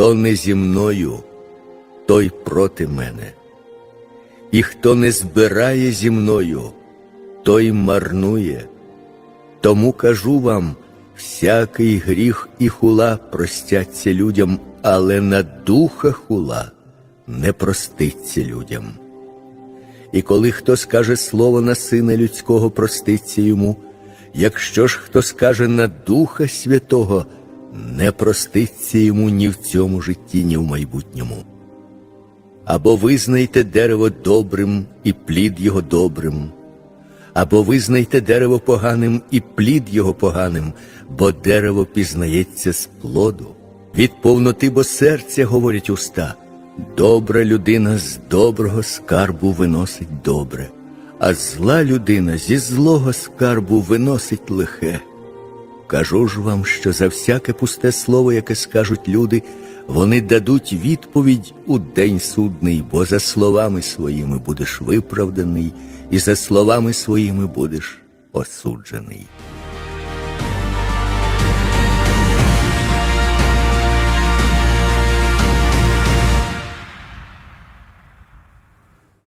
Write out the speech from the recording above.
Хто не зі мною, той проти мене. І хто не збирає зі мною, той марнує. Тому кажу вам, всякий гріх і хула простяться людям, але на духа хула не проститься людям. І коли хто скаже слово на сина людського, проститься йому, якщо ж хто скаже на Духа Святого, не проститься йому ні в цьому житті, ні в майбутньому. Або визнайте дерево добрим і плід його добрим, або визнайте дерево поганим і плід його поганим, бо дерево пізнається з плоду. Від повноти бо серця говорять уста. Добра людина з доброго скарбу виносить добре, а зла людина зі злого скарбу виносить лихе. Кажу ж вам, що за всяке пусте слово, яке скажуть люди, вони дадуть відповідь у день судний, бо за словами своїми будеш виправданий, і за словами своїми будеш осуджений.